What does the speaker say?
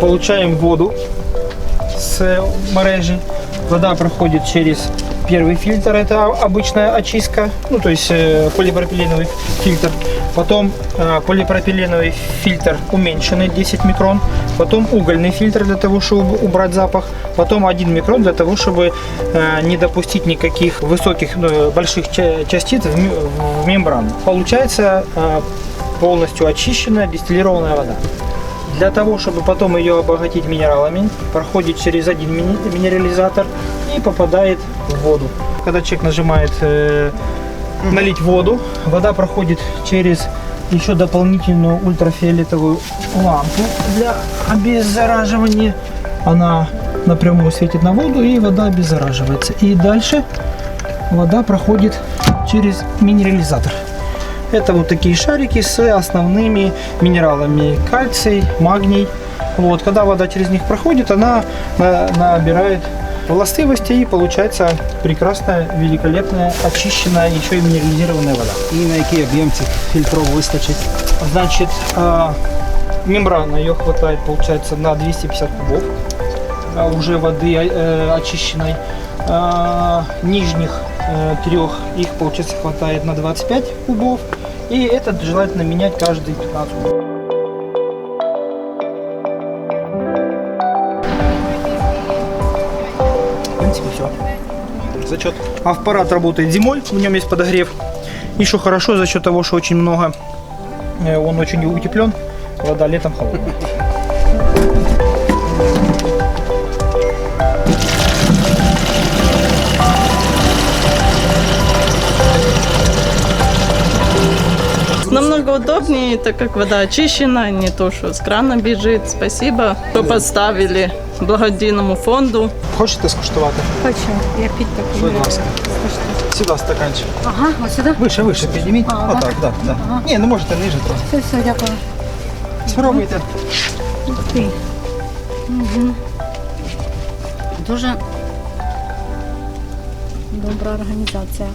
получаем воду с мережи. Вода проходит через первый фильтр, это обычная очистка, ну то есть э, полипропиленовый фильтр. Потом э, полипропиленовый фильтр уменьшенный 10 микрон. Потом угольный фильтр для того, чтобы убрать запах. Потом 1 микрон для того, чтобы э, не допустить никаких высоких, ну, больших ча- частиц в, ме- в мембрану. Получается полностью очищенная дистиллированная вода. Для того, чтобы потом ее обогатить минералами, проходит через один минерализатор и попадает в воду. Когда человек нажимает э, налить воду, вода проходит через еще дополнительную ультрафиолетовую лампу для обеззараживания. Она напрямую светит на воду и вода обеззараживается. И дальше вода проходит через минерализатор. Это вот такие шарики с основными минералами кальций, магний. Вот, когда вода через них проходит, она на- набирает властивости и получается прекрасная, великолепная, очищенная, еще и минерализированная вода. І на який об'єм цих фільтров вистачить? Значит, а, мембрана ее хватает, получается, на 250 кубов а, уже воды э, очищенной. А, Нижних э, трех их, получается, хватает на 25 кубов. И этот желательно менять каждые 15 кубов. В принципе, все. Зачет. Аппарат работает зимой, в нем есть подогрев. Еще хорошо за счет того, что очень много, э, он очень утеплен, вода летом холодная. Намного удобнее, так как вода очищена, не то, что с крана бежит. Спасибо, что поставили благодійному фонду. Хочете скуштувати? Хочу. Я пить так Будь ласка. Сюди стаканчик. Ага, вот сюда? Вище, вище підніміть. А, Отак, так, так. Ага. Ні, ну можете ниже трохи. Все, все, дякую. Спробуйте. Ух ти. Угу. Дуже добра організація.